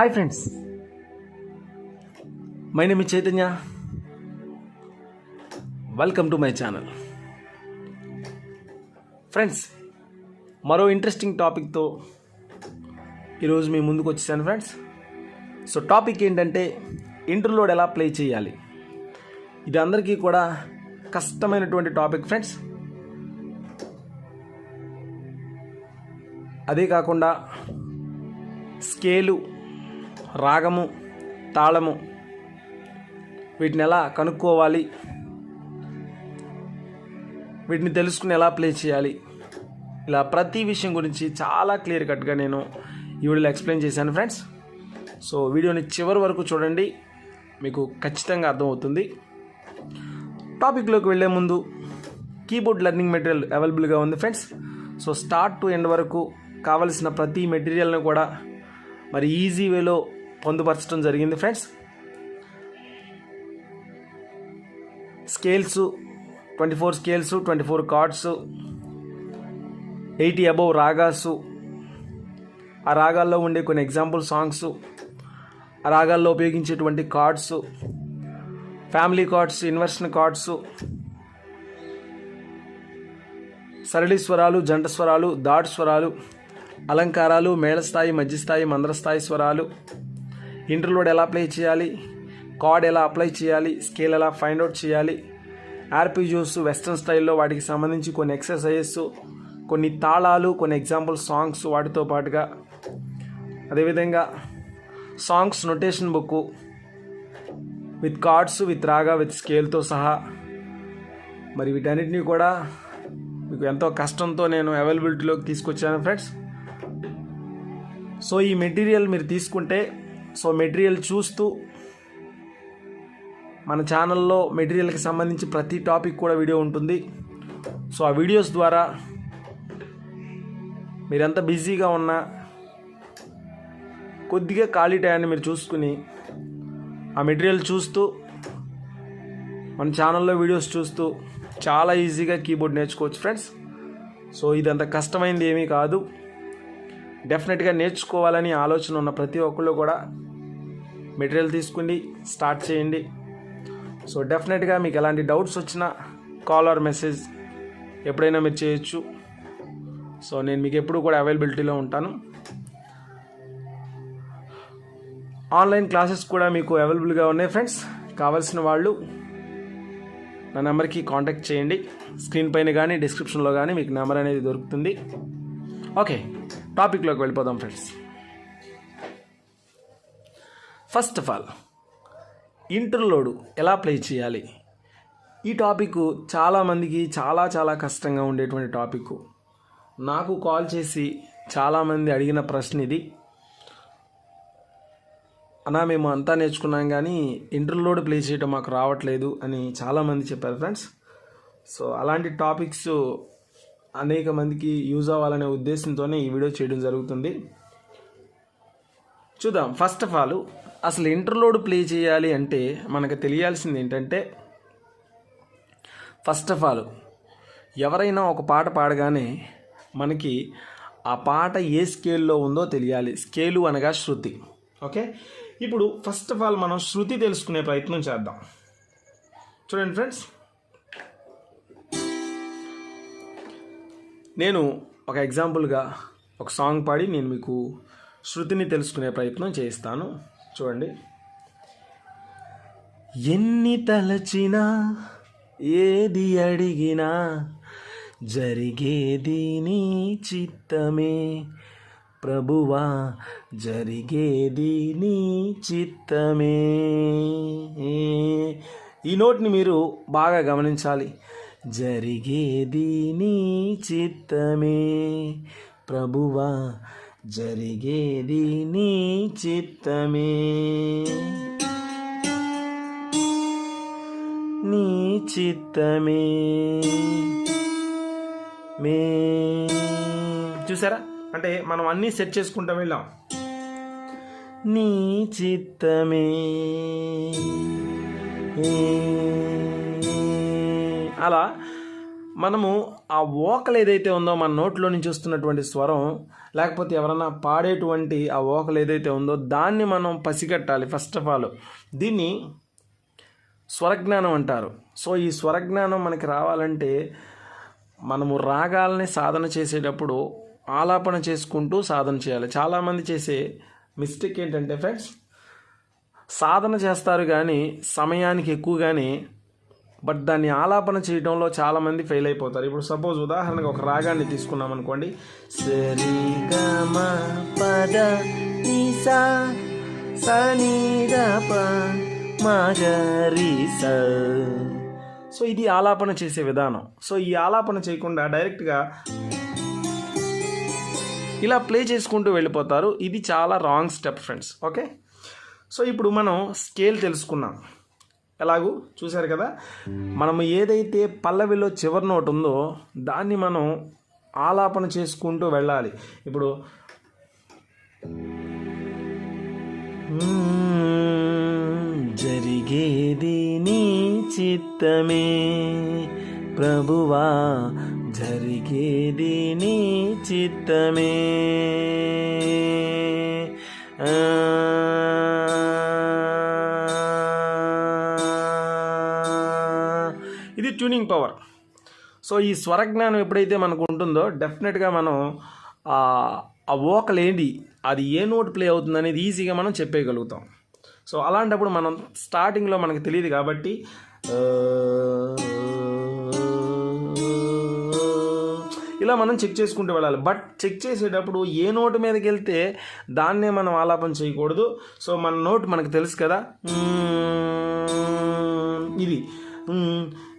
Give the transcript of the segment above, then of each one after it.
Hi friends my name Chaitanya welcome to my channel friends మరో interesting టాపిక్తో ఈరోజు మీ ముందుకు వచ్చేసాను ఫ్రెండ్స్ సో టాపిక్ ఏంటంటే ఇంటర్లోడ్ ఎలా ప్లే చేయాలి? ఇది అందరికీ కూడా కష్టమైనటువంటి టాపిక్ ఫ్రెండ్స్ అదే కాకుండా స్కేలు రాగము తాళము వీటిని ఎలా కనుక్కోవాలి? వీటిని తెలుసుకుని ఎలా ప్లే చేయాలి? ఇలా ప్రతి విషయం గురించి చాలా క్లియర్ కట్గా నేను ఈ వీడియోలో ఎక్స్ప్లెయిన్ చేశాను ఫ్రెండ్స్ సో వీడియోని చివరి వరకు చూడండి. మీకు ఖచ్చితంగా అర్థమవుతుంది. టాపిక్లోకి వెళ్ళే ముందు కీబోర్డ్ లెర్నింగ్ మెటీరియల్ అవైలబుల్గా ఉంది friends so start to end వరకు కావలసిన ప్రతి మెటీరియల్ని కూడా మరి ఈజీ వేలో పొందుపరచడం జరిగింది friends. Scales twenty four scales twenty four chords eighty above ragas. ఆ రాగాల్లో ఉండే కొన్ని ఎగ్జాంపుల్ సాంగ్స్ ఆ రాగాల్లో ఉపయోగించేటువంటి chords family chords inversion chords సరళి స్వరాలు జంట స్వరాలు దాట్ స్వరాలు అలంకారాలు మేళస్థాయి మధ్యస్థాయి మంద్రస్థాయి స్వరాలు ఇంటర్లోడ్ ఎలా ప్లే చేయాలి? కార్డ్ ఎలా అప్లై చేయాలి? స్కేల్ ఎలా ఫైండ్ అవుట్ చేయాలి? ఆర్పిజోస్ వెస్ట్రన్ స్టైల్లో వాటికి సంబంధించి కొన్ని ఎక్సర్సైజెస్ కొన్ని తాళాలు కొన్ని ఎగ్జాంపుల్ సాంగ్స్ వాటితో పాటుగా. అదేవిధంగా songs notation book with chords with raga with స్కేల్తో సహా. మరి వీటన్నిటిని కూడా మీకు ఎంతో కష్టంతో నేను అవైలబిలిటీలోకి తీసుకొచ్చాను ఫ్రెండ్స్ సో ఈ మెటీరియల్ మీరు తీసుకుంటే సో మెటీరియల్ చూస్తూ మన ఛానల్లో మెటీరియల్కి సంబంధించి ప్రతి టాపిక్ కూడా వీడియో ఉంటుంది. సో ఆ వీడియోస్ ద్వారా మీరెంత బిజీగా ఉన్నా కొద్దిగా ఖాళీ టయాన్ని మీరు చూసుకుని ఆ మెటీరియల్ చూస్తూ మన ఛానల్లో వీడియోస్ చూస్తూ చాలా ఈజీగా కీబోర్డ్ నేర్చుకోవచ్చు ఫ్రెండ్స్. సో ఇదంత కష్టమైంది ఏమీ కాదు. డెఫినెట్గా నేర్చుకోవాలని ఆలోచన ఉన్న ప్రతి ఒక్కళ్ళు కూడా మెటీరియల్ తీసుకుని స్టార్ట్ చేయండి. సో డెఫినెట్గా మీకు ఎలాంటి డౌట్స్ వచ్చినా కాల్ ఆర్ మెసేజ్ ఎప్పుడైనా మీరు చేయొచ్చు. సో నేను మీకు ఎప్పుడు కూడా అవైలబిలిటీలో ఉంటాను. ఆన్లైన్ క్లాసెస్ కూడా మీకు అవైలబుల్గా ఉన్నాయి ఫ్రెండ్స్ కావాల్సిన వాళ్ళు నా నెంబర్కి కాంటాక్ట్ చేయండి. స్క్రీన్ పైన కానీ డిస్క్రిప్షన్లో కానీ మీకు నెంబర్ అనేది దొరుకుతుంది. ఓకే టాపిక్లోకి వెళ్ళిపోదాం friends first of all interlude ఎలా ప్లే చేయాలి? ఈ టాపిక్ చాలామందికి చాలా చాలా కష్టంగా ఉండేటువంటి టాపిక్. నాకు కాల్ చేసి చాలామంది అడిగిన ప్రశ్న ఇది. అన్నా మేము అంతా నేర్చుకున్నాం కానీ ఇంటర్లోడ్ ప్లే చేయడం మాకు రావట్లేదు అని చాలామంది చెప్పారు ఫ్రెండ్స్ సో అలాంటి టాపిక్స్ అనేక మందికి యూజ్ అవ్వాలనే ఉద్దేశంతోనే ఈ వీడియో చేయడం జరుగుతుంది. చూద్దాం. ఫస్ట్ ఆఫ్ ఆల్ అసలు ఇంటర్లోడ్ ప్లే చేయాలి అంటే మనకు తెలియాల్సింది ఏంటంటే ఫస్ట్ ఆఫ్ ఆల్ ఎవరైనా ఒక పాట పాడగానే మనకి ఆ పాట ఏ స్కేల్లో ఉందో తెలియాలి. స్కేలు అనగా శృతి. ఓకే ఇప్పుడు ఫస్ట్ ఆఫ్ ఆల్ మనం శృతి తెలుసుకునే ప్రయత్నం చేద్దాం. చూడండి ఫ్రెండ్స్ నేను ఒక ఎగ్జాంపుల్గా ఒక సాంగ్ పాడి నేను మీకు శృతిని తెలుసుకునే ప్రయత్నం చేస్తాను. చూడండి. ఎన్ని తలచినా ఏది అడిగినా జరిగేది నీ చిత్తమే. ప్రభువా జరిగేది నీ చిత్తమే. ఈ నోట్ని మీరు బాగా గమనించాలి. జరిగేది నీ చిత్తమే. ప్రభువా జరిగేది నీ చిత్తమే. నీ చిత్తమే. మే. చూసారా? అంటే మనం అన్నీ సెట్ చేసుకుంటూ వెళ్ళాం. నీ చిత్తమే. అలా మనము ఆ ఓకలు ఏదైతే ఉందో మన నోట్లో నుంచి వస్తున్నటువంటి స్వరం లేకపోతే ఎవరన్నా పాడేటువంటి ఆ ఓకలు ఏదైతే ఉందో దాన్ని మనం పసిగట్టాలి. ఫస్ట్ ఆఫ్ ఆల్ దీన్ని స్వరజ్ఞానం అంటారు. సో ఈ స్వరజ్ఞానం మనకి రావాలంటే మనము రాగాలని సాధన చేసేటప్పుడు ఆలాపన చేసుకుంటూ సాధన చేయాలి. చాలామంది చేసే మిస్టేక్ ఏంటంటే ఫ్రెండ్స్ సాధన చేస్తారు కానీ సమయానికి ఎక్కువగానే బట్ దాన్ని ఆలాపన చేయడంలో చాలామంది ఫెయిల్ అయిపోతారు. ఇప్పుడు సపోజ్ ఉదాహరణకు ఒక రాగాన్ని తీసుకున్నాం అనుకోండి. పద నిసా సో ఇది ఆలాపన చేసే విధానం. సో ఈ ఆలాపన చేయకుండా డైరెక్ట్గా ఇలా ప్లే చేసుకుంటూ వెళ్ళిపోతారు. ఇది చాలా wrong step friends. Okay? So ఇప్పుడు మనం స్కేల్ తెలుసుకున్నాం ఎలాగూ చూశారు కదా? మనము ఏదైతే పల్లవిలో చివరి నోట్ ఉందో దాన్ని మనం ఆలాపన చేసుకుంటూ వెళ్ళాలి. ఇప్పుడు జరిగేది నీ చిత్తమే. ప్రభువా జరిగేది నీ చిత్తమే. సో ఈ స్వరజ్ఞానం ఎప్పుడైతే మనకు ఉంటుందో డెఫినెట్గా మనం ఆ ఆ ఏంటి అది ఏ నోట్ ప్లే అవుతుంది అనేది ఈజీగా మనం చెప్పేయగలుగుతాం. సో అలాంటప్పుడు మనం స్టార్టింగ్లో మనకు తెలియదు కాబట్టి ఇలా మనం చెక్ చేసుకుంటూ వెళ్ళాలి. బట్ చెక్ చేసేటప్పుడు ఏ నోటు మీదకి వెళ్తే దాన్నే మనం ఆలాపన చేయకూడదు. సో మన నోట్ మనకు తెలుసు కదా ఇది.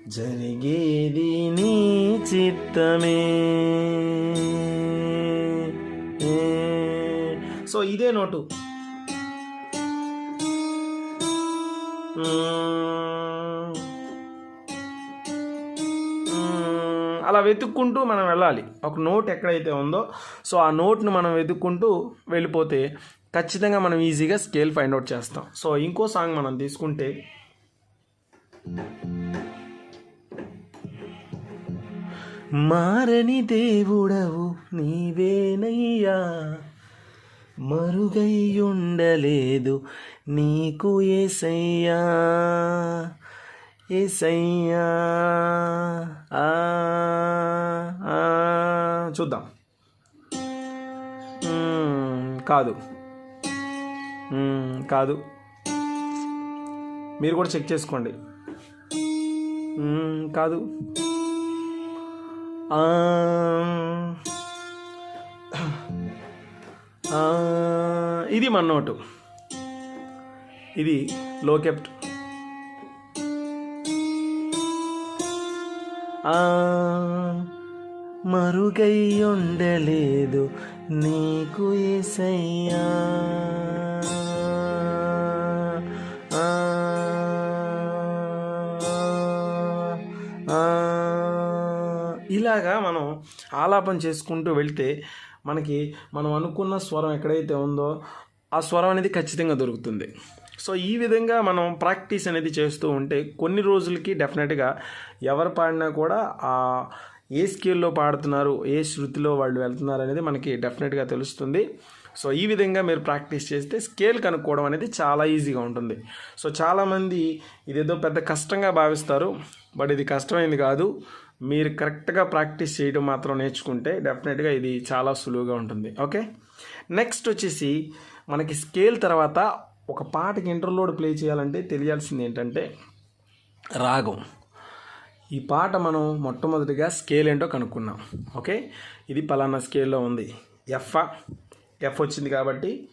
జరిగేది నీ చిత్తమే. సో ఇదే నోటు. అలా వెతుక్కుంటూ మనం వెళ్ళాలి. ఒక నోట్ ఎక్కడైతే ఉందో సో ఆ నోట్ను మనం వెతుక్కుంటూ వెళ్ళిపోతే ఖచ్చితంగా మనం ఈజీగా స్కేల్ ఫైండ్ అవుట్ చేస్తాం. సో ఇంకో సాంగ్ మనం తీసుకుంటే మారని దేవుడవు నీవేనయ్యా. మరుగై ఉండలేదు నీకు ఏసయ్యా. ఏసయ్యా. ఆ, ఆ. చూద్దాం. కాదు. కాదు. మీరు కూడా చెక్ చేసుకోండి. కాదు. ఆ, ఆ, ఇది మన నోటు. ఇది లో కెప్ట్ ఆ మరుగై ఉండలేదు నీకు ఏసయ్యా. ఇలాగా మనం ఆలాపన చేసుకుంటూ వెళ్తే మనకి మనం అనుకున్న స్వరం ఎక్కడైతే ఉందో ఆ స్వరం అనేది ఖచ్చితంగా దొరుకుతుంది. సో ఈ విధంగా మనం ప్రాక్టీస్ అనేది చేస్తూ ఉంటే కొన్ని రోజులకి డెఫినెట్గా ఎవరు పాడినా కూడా ఆ ఏ స్కేల్లో పాడుతున్నారు ఏ శృతిలో వాళ్ళు వెళ్తున్నారు అనేది మనకి డెఫినెట్గా తెలుస్తుంది. సో ఈ విధంగా మీరు ప్రాక్టీస్ చేస్తే స్కేల్ కనుక్కోవడం అనేది చాలా ఈజీగా ఉంటుంది. సో చాలామంది ఇదేదో పెద్ద కష్టంగా భావిస్తారు బట్ ఇది కష్టమైంది కాదు. మీరు కరెక్ట్గా ప్రాక్టీస్ చేయడం మాత్రం నేర్చుకుంటే డెఫినెట్గా ఇది చాలా సులువుగా ఉంటుంది. ఓకే? నెక్స్ట్ వచ్చేసి మనకి స్కేల్ తర్వాత ఒక పాటకి ఇంటర్లోడ్ ప్లే చేయాలంటే తెలియాల్సింది ఏంటంటే రాగం. ఈ పాట మనం మొట్టమొదటిగా స్కేల్ ఏంటో కనుక్కున్నాం. ఓకే? ఇది పలానా స్కేల్లో ఉంది. ఎఫ్ ఎఫ్ వచ్చింది కాబట్టి.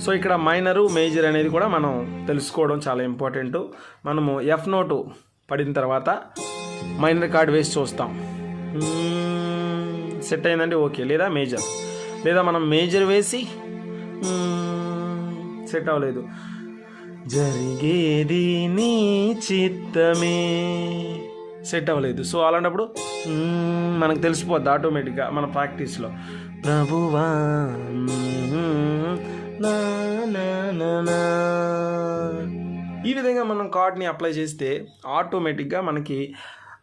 సో ఇక్కడ మైనరు మేజర్ అనేది కూడా మనం తెలుసుకోవడం చాలా ఇంపార్టెంట్. మనము ఎఫ్ నోటు పడిన తర్వాత మైనర్ కార్డ్ వేసి చూస్తాం. సెట్ అయిందంటే ఓకే. లేదా మేజర్. లేదా మనం మేజర్ వేసి సెట్ అవ్వలేదు. జరిగేది నీ చిత్తమే. సెట్ అవ్వలేదు. సో అలాంటప్పుడు మనకు తెలిసిపోద్ది ఆటోమేటిక్గా మన ప్రాక్టీస్లో. ప్రభువా ఈ విధంగా మనం కార్డ్ని అప్లై చేస్తే ఆటోమేటిక్గా మనకి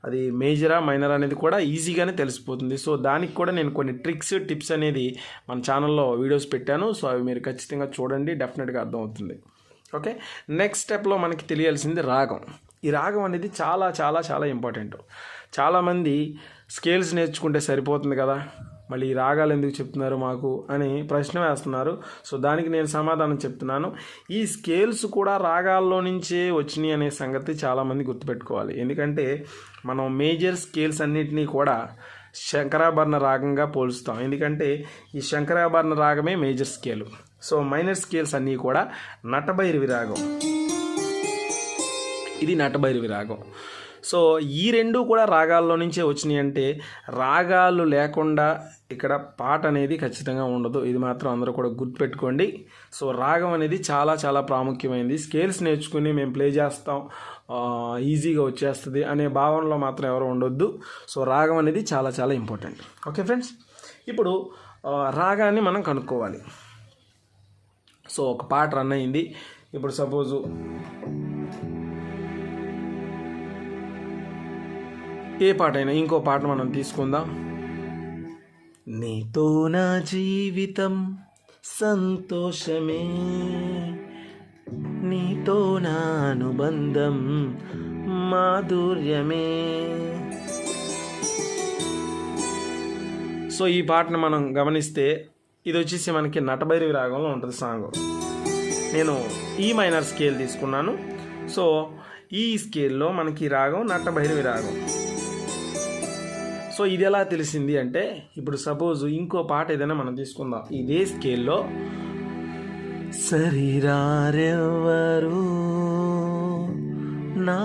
అది మేజరా మైనర్ అనేది కూడా ఈజీగానే తెలిసిపోతుంది. సో దానికి కూడా నేను కొన్ని ట్రిక్స్ టిప్స్ అనేది మన ఛానల్లో వీడియోస్ పెట్టాను. సో అవి మీరు ఖచ్చితంగా చూడండి డెఫినెట్గా అర్థమవుతుంది. ఓకే? నెక్స్ట్ స్టెప్లో మనకి తెలియాల్సింది రాగం. ఈ రాగం అనేది చాలా చాలా చాలా ఇంపార్టెంట్. చాలామంది స్కేల్స్ నేర్చుకుంటే సరిపోతుంది కదా. మళ్ళీ ఈ రాగాలు ఎందుకు చెప్తున్నారు మాకు అని ప్రశ్న వేస్తున్నారు. సో దానికి నేను సమాధానం చెప్తున్నాను. ఈ స్కేల్స్ కూడా రాగాల్లో నుంచే వచ్చినాయి అనే సంగతి చాలామంది గుర్తుపెట్టుకోవాలి. ఎందుకంటే మనం మేజర్ స్కేల్స్ అన్నిటినీ కూడా శంకరాభరణ రాగంగా పోల్చుతాం ఎందుకంటే ఈ Shankarabharana రాగమే major scale. So minor scales అన్నీ కూడా నటభైరవి రాగం. ఇది నటభైరవి రాగం. సో ఈ రెండు కూడా రాగాల్లో నుంచే వచ్చినాయి అంటే రాగాలు లేకుండా ఇక్కడ పాట అనేది ఖచ్చితంగా ఉండదు. ఇది మాత్రం అందరూ కూడా గుర్తుపెట్టుకోండి. సో రాగం అనేది చాలా చాలా ప్రాముఖ్యమైనది స్కేల్స్ నేర్చుకుని మేము ప్లే చేస్తాం. ఈజీగా వచ్చేస్తుంది అనే భావనలో మాత్రం ఎవరు ఉండొద్దు. సో రాగం అనేది చాలా చాలా ఇంపార్టెంట్. ఓకే ఫ్రెండ్స్ ఇప్పుడు రాగాన్ని మనం కనుక్కోవాలి. సో ఒక పాట రన్ అయింది. ఇప్పుడు సపోజు ఏ పాట అయినా ఇంకో పాట మనం తీసుకుందాం. నీతో నా జీవితం సంతోషమే. నీతో నా అనుబంధం మాధుర్యమే. సో ఈ పాటను మనం గమనిస్తే ఇది వచ్చేసి మనకి నటభైరవి రాగంలో ఉంటుంది సాంగ్. నేను ఈ మైనర్ స్కేల్ తీసుకున్నాను. సో ఈ స్కేల్లో మనకి రాగం నటభైరవి రాగం. సో ఇది ఎలా తెలిసింది అంటే ఇప్పుడు సపోజ్ ఇంకో పాట ఏదైనా మనం తీసుకుందాం. ఇదే స్కేల్లో సరిరారెవరు నా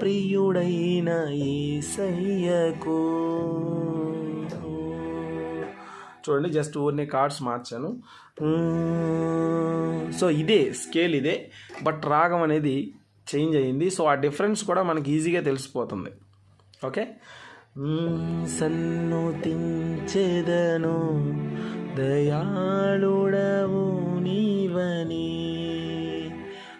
ప్రియుడైన ఈసయ్యకు చూడండి జస్ట్ ఊరినే కార్డ్స్ మార్చాను. సో ఇదే స్కేల్ ఇదే బట్ రాగం అనేది చేంజ్ అయ్యింది. సో ఆ డిఫరెన్స్ కూడా మనకి ఈజీగా తెలిసిపోతుంది. ఓకే సన్నుతించెదను దయాళుడవు నీవని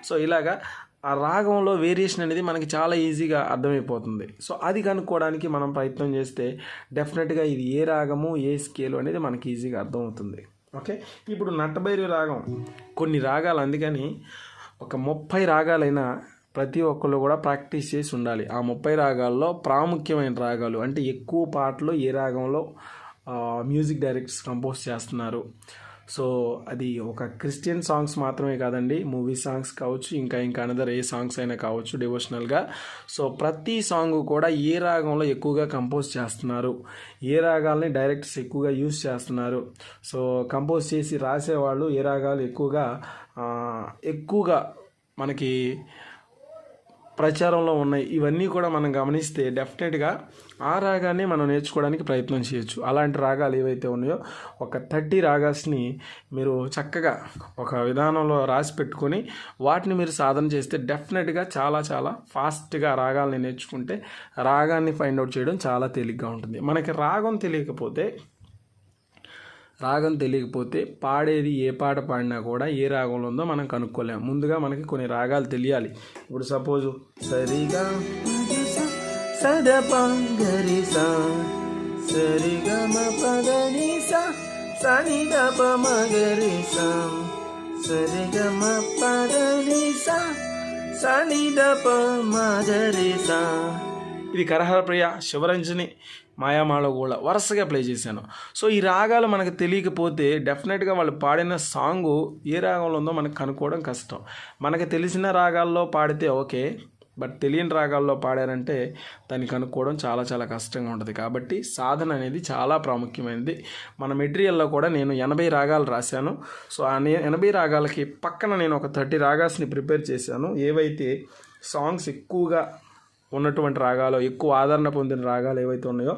సో ఇలాగా ఆ రాగంలో వేరియేషన్ అనేది మనకి చాలా ఈజీగా అర్థమైపోతుంది. సో అది కనుక్కోవడానికి మనం ప్రయత్నం చేస్తే డెఫినెట్గా ఇది ఏ రాగము ఏ స్కేలు అనేది మనకి ఈజీగా అర్థమవుతుంది. ఓకే ఇప్పుడు నట్టబైరి రాగం. కొన్ని రాగాలు అందుకని ఒక ముప్పై రాగాలైనా ప్రతి ఒక్కళ్ళు కూడా ప్రాక్టీస్ చేసి ఉండాలి. ఆ ముప్పై రాగాల్లో ప్రాముఖ్యమైన రాగాలు అంటే ఎక్కువ పాటలు ఏ రాగంలో మ్యూజిక్ డైరెక్టర్స్ కంపోజ్ చేస్తున్నారు. సో అది ఒక క్రిస్టియన్ సాంగ్స్ మాత్రమే కాదండి మూవీ సాంగ్స్ కావచ్చు ఇంకా ఇంకా అనదర్ ఏ సాంగ్స్ అయినా కావచ్చు డివోషనల్గా సో ప్రతి సాంగ్ కూడా ఏ రాగంలో ఎక్కువగా కంపోజ్ చేస్తున్నారు ఏ రాగాల్ని డైరెక్టర్స్ ఎక్కువగా యూస్ చేస్తున్నారు. సో కంపోజ్ చేసి రాసేవాళ్ళు ఏ రాగాలు ఎక్కువగా ఎక్కువగా మనకి ప్రచారంలో ఉన్నాయి. ఇవన్నీ కూడా మనం గమనిస్తే డెఫినెట్గా ఆ రాగాన్ని మనం నేర్చుకోవడానికి ప్రయత్నం చేయొచ్చు. అలాంటి రాగాలు ఏవైతే ఉన్నాయో ఒక థర్టీ రాగాస్ని మీరు చక్కగా ఒక విధానంలో రాసి పెట్టుకొని వాటిని మీరు సాధన చేస్తే డెఫినెట్గా చాలా చాలా ఫాస్ట్గా రాగాల్ని నేర్చుకుంటే రాగాన్ని ఫైండ్ అవుట్ చేయడం చాలా తేలిగ్గా ఉంటుంది. మనకి రాగం తెలియకపోతే రాగం తెలియకపోతే పాడేది ఏ పాట పాడినా కూడా ఏ రాగంలో ఉందో మనం కనుక్కోలేము ముందుగా మనకి కొన్ని రాగాలు తెలియాలి. ఇప్పుడు సపోజు సరిగా సదప గరిసా సరిగమ పదనిసా సనిదప మగరిసా సరిగమ పదనిసా సనిదప మగరిసా ఇది కరహరప్రియ శివరంజని మాయామాలో కూడా వరుసగా ప్లే చేశాను. సో ఈ రాగాలు మనకు తెలియకపోతే డెఫినెట్గా వాళ్ళు పాడిన సాంగు ఏ రాగంలో ఉందో మనకు కనుక్కోవడం కష్టం. మనకు తెలిసిన రాగాల్లో పాడితే ఓకే బట్ తెలియని రాగాల్లో పాడారంటే దాన్ని కనుక్కోవడం చాలా చాలా కష్టంగా ఉంటుంది. కాబట్టి సాధన అనేది చాలా ప్రాముఖ్యమైనది. మన మెటీరియల్లో కూడా నేను ఎనభై రాగాలు రాశాను. సో ఆ ఎనభై రాగాలకి పక్కన నేను ఒక థర్టీ రాగాస్ని ప్రిపేర్ చేశాను. ఏవైతే సాంగ్స్ ఎక్కువగా ఉన్నటువంటి రాగాలు ఎక్కువ ఆదరణ పొందిన రాగాలు ఏవైతే ఉన్నాయో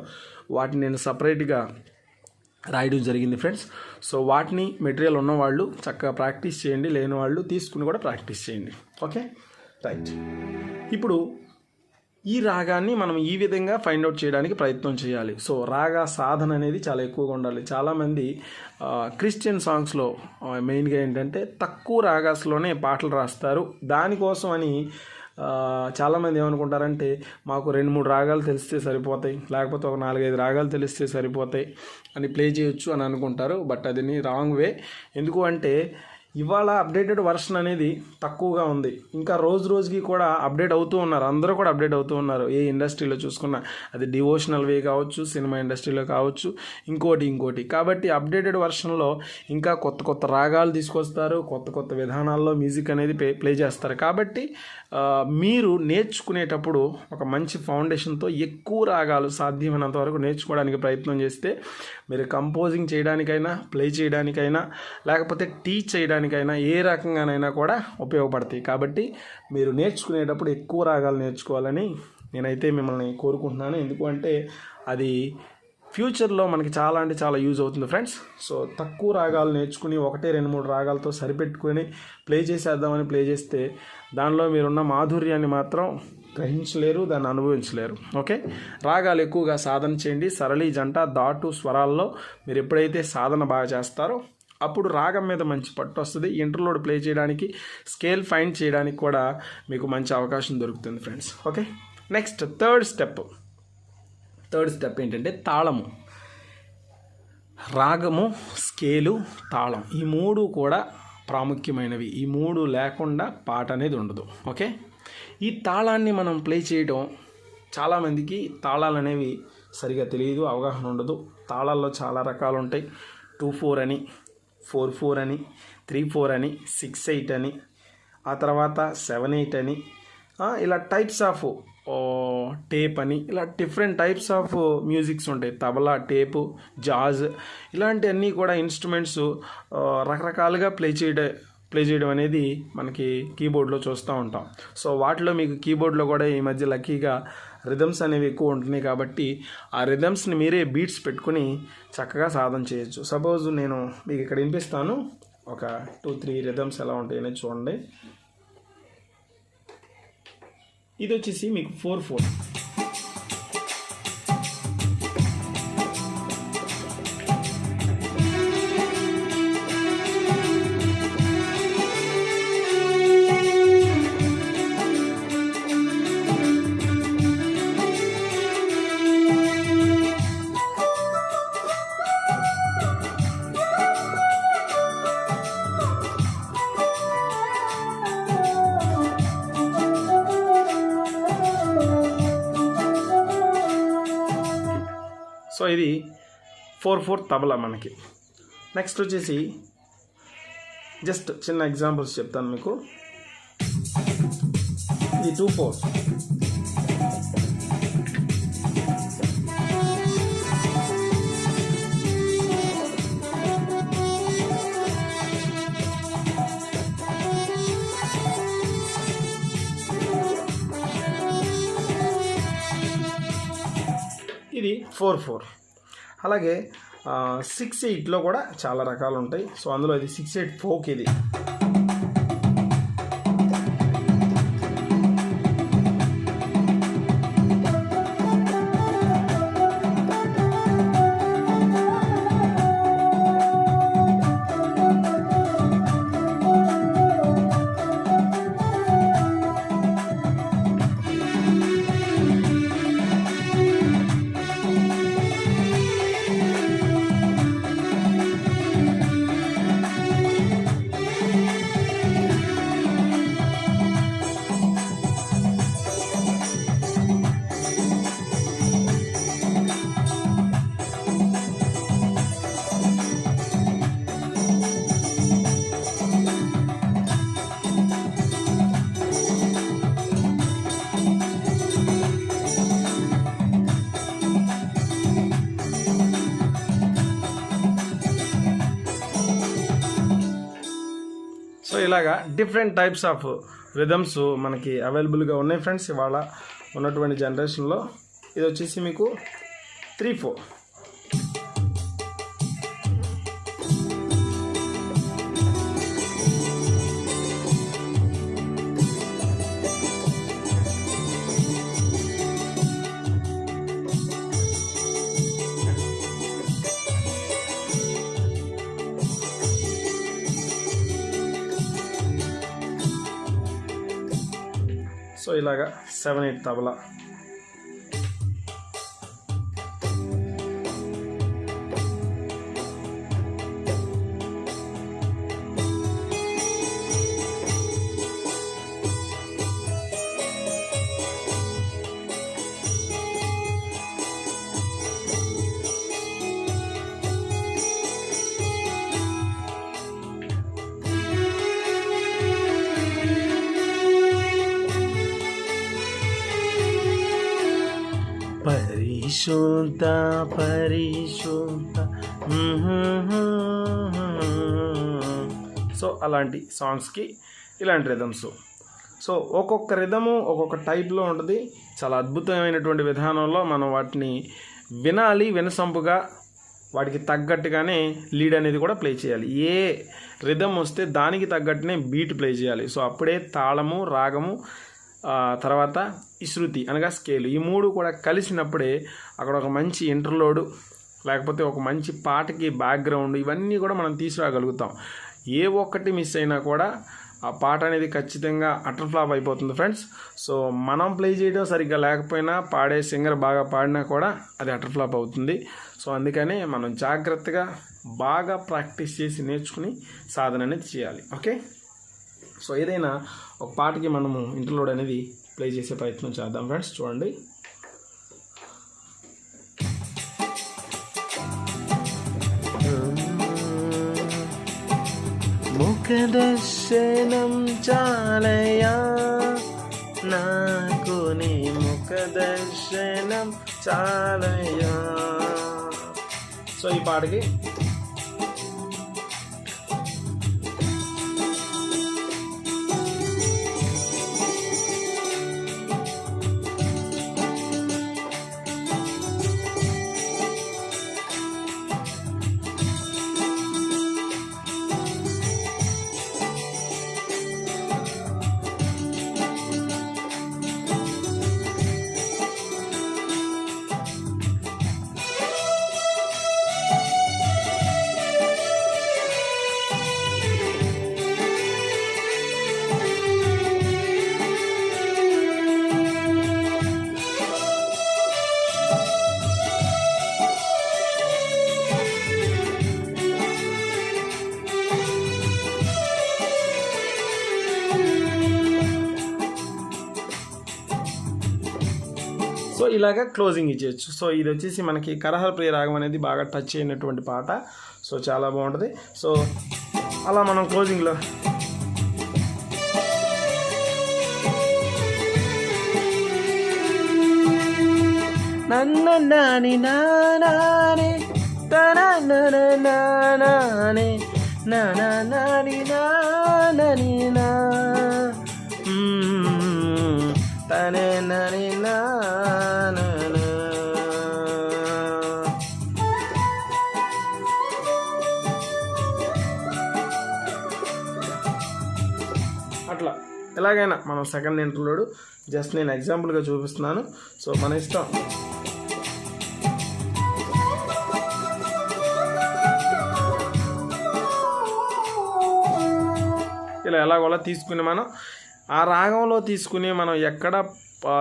వాటిని నేను సపరేట్గా రాయడం జరిగింది ఫ్రెండ్స్. సో వాటిని మెటీరియల్ ఉన్నవాళ్ళు చక్కగా ప్రాక్టీస్ చేయండి లేని వాళ్ళు తీసుకుని కూడా ప్రాక్టీస్ చేయండి. ఓకే? రైట్. ఇప్పుడు ఈ రాగాన్ని మనం ఈ విధంగా ఫైండ్ అవుట్ చేయడానికి ప్రయత్నం చేయాలి. సో రాగా సాధన అనేది చాలా ఎక్కువగా ఉండాలి. చాలామంది క్రిస్టియన్ సాంగ్స్లో మెయిన్గా ఏంటంటే తక్కువ రాగాస్లోనే పాటలు రాస్తారు. దానికోసం అని చాలామంది ఏమనుకుంటారంటే మాకు రెండు మూడు రాగాలు తెలిస్తే సరిపోతాయి లేకపోతే ఒక నాలుగైదు రాగాలు తెలిస్తే సరిపోతాయి అని ప్లే చేయొచ్చు అని అనుకుంటారు బట్ అది రాంగ్ వే. ఎందుకు అంటే ఇవాళ అప్డేటెడ్ వర్షన్ అనేది తక్కువగా ఉంది. ఇంకా రోజు రోజుకి కూడా అప్డేట్ అవుతూ ఉన్నారు. అందరూ కూడా అప్డేట్ అవుతూ ఉన్నారు. ఏ ఇండస్ట్రీలో చూసుకున్నా అది డివోషనల్ వే కావచ్చు సినిమా ఇండస్ట్రీలో కావచ్చు ఇంకోటి ఇంకోటి. కాబట్టి అప్డేటెడ్ వర్షన్లో ఇంకా కొత్త కొత్త రాగాలు తీసుకొస్తారు కొత్త కొత్త విధానాల్లో మ్యూజిక్ అనేది ప్లే ప్లే చేస్తారు. కాబట్టి మీరు నేర్చుకునేటప్పుడు ఒక మంచి ఫౌండేషన్తో ఎక్కువ రాగాలు సాధ్యమైనంత వరకు నేర్చుకోవడానికి ప్రయత్నం చేస్తే మీరు కంపోజింగ్ చేయడానికైనా ప్లే చేయడానికైనా లేకపోతే టీచ్ చేయడానికి చేయడానికైనా ఏ రకంగానైనా కూడా ఉపయోగపడతాయి. కాబట్టి మీరు నేర్చుకునేటప్పుడు ఎక్కువ రాగాలు నేర్చుకోవాలని నేనైతే మిమ్మల్ని కోరుకుంటున్నాను. ఎందుకంటే అది ఫ్యూచర్లో మనకి చాలా అంటే చాలా యూజ్ అవుతుంది ఫ్రెండ్స్. సో తక్కువ రాగాలు నేర్చుకుని ఒకటే రెండు మూడు రాగాలతో సరిపెట్టుకొని ప్లే చేసేద్దామని ప్లే చేస్తే దానిలో మీరున్న మాధుర్యాన్ని మాత్రం గ్రహించలేరు దాన్ని అనుభవించలేరు. ఓకే? రాగాలు ఎక్కువగా సాధన చేయండి. సరళి జంట దాటు స్వరాల్లో మీరు ఎప్పుడైతే సాధన బాగా చేస్తారో అప్పుడు రాగం మీద మంచి పట్టు వస్తుంది. ఇంటర్లోడ్ ప్లే చేయడానికి స్కేల్ ఫైండ్ చేయడానికి కూడా మీకు మంచి అవకాశం దొరుకుతుంది friends. Okay? Next third step. Third step ఏంటంటే తాళము. రాగము స్కేలు తాళం. ఈ మూడు కూడా ప్రాముఖ్యమైనవి. ఈ మూడు లేకుండా పాట అనేది ఉండదు. ఓకే? ఈ తాళాన్ని మనం ప్లే చేయడం చాలామందికి తాళాలు అనేవి సరిగా తెలియదు అవగాహన ఉండదు. తాళాల్లో చాలా రకాలు ఉంటాయి. టూ ఫోర్ అని ఫోర్ ఫోర్ అని త్రీ ఫోర్ అని సిక్స్ ఎయిట్ అని ఆ తర్వాత సెవెన్ ఎయిట్ అని ఇలా టైప్స్ ఆఫ్ టేప్ అని ఇలా డిఫరెంట్ టైప్స్ ఆఫ్ మ్యూజిక్స్ ఉంటాయి. తబలా టేపు జాజ్ ఇలాంటివన్నీ కూడా ఇన్స్ట్రుమెంట్స్ రకరకాలుగా ప్లే చేయడం ప్లే చేయడం అనేది మనకి కీబోర్డ్లో చూస్తూ ఉంటాం. సో వాటిలో మీకు కీబోర్డ్లో కూడా ఈ మధ్య లక్కీగా రిథమ్స్ అనేవి ఎక్కువ ఉంటున్నాయి కాబట్టి ఆ రిథమ్స్ని మీరే బీట్స్ పెట్టుకుని చక్కగా సాధన చేయొచ్చు. సపోజ్ నేను మీకు ఇక్కడ వినిపిస్తాను. ఒక టూ త్రీ రిథమ్స్ ఎలా ఉంటాయనేది చూడండి. ఇది వచ్చేసి మీకు four four four four tabla మనకి. నెక్స్ట్ వచ్చేసి జస్ట్ చిన్న ఎగ్జాంపుల్స్ చెప్తాను మీకు. ఇది టూ ఫోర్ ఇది ఫోర్ ఫోర్ అలాగే సిక్స్ ఎయిట్లో కూడా చాలా రకాలు ఉంటాయి సో అందులో ఇది సిక్స్ ఎయిట్ ఫోక్ ఇది. సో ఇలాగా డిఫరెంట్ టైప్స్ ఆఫ్ రిథమ్స్ మనకి అవైలబుల్గా ఉన్నాయి ఫ్రెండ్స్ ఇవాళ ఉన్నటువంటి జనరేషన్లో ఇది వచ్చేసి మీకు త్రీ ఫోర్ సో సో ఇలాగా సెవెన్ పరిశుద్ధ పరిశుద్ధ. సో అలాంటి సాంగ్స్కి ఇలాంటి రిథమ్స్ సో ఒక్కొక్క రిథము ఒక్కొక్క టైప్లో ఉంటుంది. చాలా అద్భుతమైనటువంటి విధానంలో మనం వాటిని వినాలి వినసంపుగా వాటికి తగ్గట్టుగానే లీడ్ అనేది కూడా ప్లే చేయాలి. ఏ రిథం వస్తే దానికి తగ్గట్టునే బీట్ ప్లే చేయాలి. సో అప్పుడే తాళము రాగము తర్వాత ఈ శృతి అనగా స్కేల్. ఈ మూడు కూడా కలిసినప్పుడే అక్కడ ఒక మంచి ఇంటర్లోడు లేకపోతే ఒక మంచి పాటకి బ్యాక్గ్రౌండ్ ఇవన్నీ కూడా మనం తీసుకురాగలుగుతాం. ఏ ఒక్కటి మిస్ అయినా కూడా ఆ పాట అనేది ఖచ్చితంగా అటర్ ఫ్లాప్ అయిపోతుంది ఫ్రెండ్స్ సో మనం ప్లే చేయడం సరిగ్గా లేకపోయినా పాడే సింగర్ బాగా పాడినా కూడా అది అటర్ ఫ్లాప్ అవుతుంది. సో అందుకని మనం జాగ్రత్తగా బాగా ప్రాక్టీస్ చేసి నేర్చుకుని సాధన అనేది చేయాలి. ఓకే సో ఏదైనా ఒక పాటకి మనము ఇంటర్లోడ్ అనేది ప్లే చేసే ప్రయత్నం చేద్దాం ఫ్రెండ్స్ చూడండి. ముఖదర్శనం చాలయా? నాకు నీ ముఖదర్శనం చాలయా? సో ఈ పాటకి ఇలాగ క్లోజింగ్ ఇచ్చేయచ్చు. సో ఇది వచ్చేసి మనకి కరహర ప్రియ రాగం అనేది బాగా టచ్ అయినటువంటి పాట. సో చాలా బాగుంటుంది. సో అలా మనం క్లోజింగ్లో నన్న నాని నానే తన నానే నాని నాని నా. తనే నని నా. ఎలాగైనా మనం సెకండ్ ఇంటర్లోడు. జస్ట్ నేను ఎగ్జాంపుల్గా చూపిస్తున్నాను. సో మన ఇష్టం. ఇలా ఎలాగోలా తీసుకుని మనం ఆ రాగంలో తీసుకుని మనం ఎక్కడ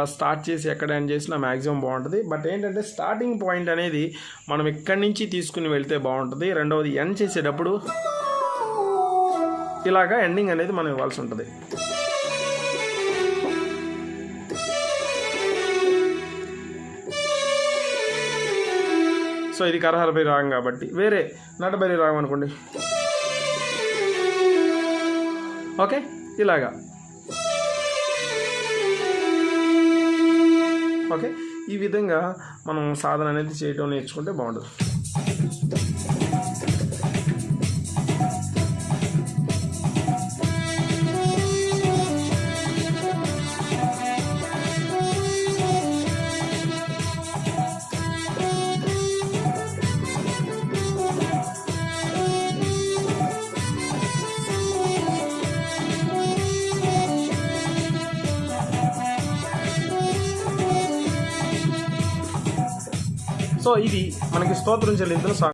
స్టార్ట్ చేసి ఎక్కడ ఎండ్ చేసినా మ్యాక్సిమం బాగుంటుంది. బట్ ఏంటంటే స్టార్టింగ్ పాయింట్ అనేది మనం ఇక్కడి నుంచి తీసుకుని వెళ్తే బాగుంటుంది. రెండవది ఎండ్ చేసేటప్పుడు ఇలాగా ఎండింగ్ అనేది మనం ఇవ్వాల్సి ఉంటుంది. సో ఇది కరహరపై రాగం కాబట్టి వేరే నటబరి రాగం అనుకోండి. ఓకే? ఇలాగా. ఓకే? ఈ విధంగా మనం సాధన అనేది చేయడం నేర్చుకుంటే బాగుంటుంది. ఇది మనకి స్తోత్రం చెల్లించిన సాంగ్.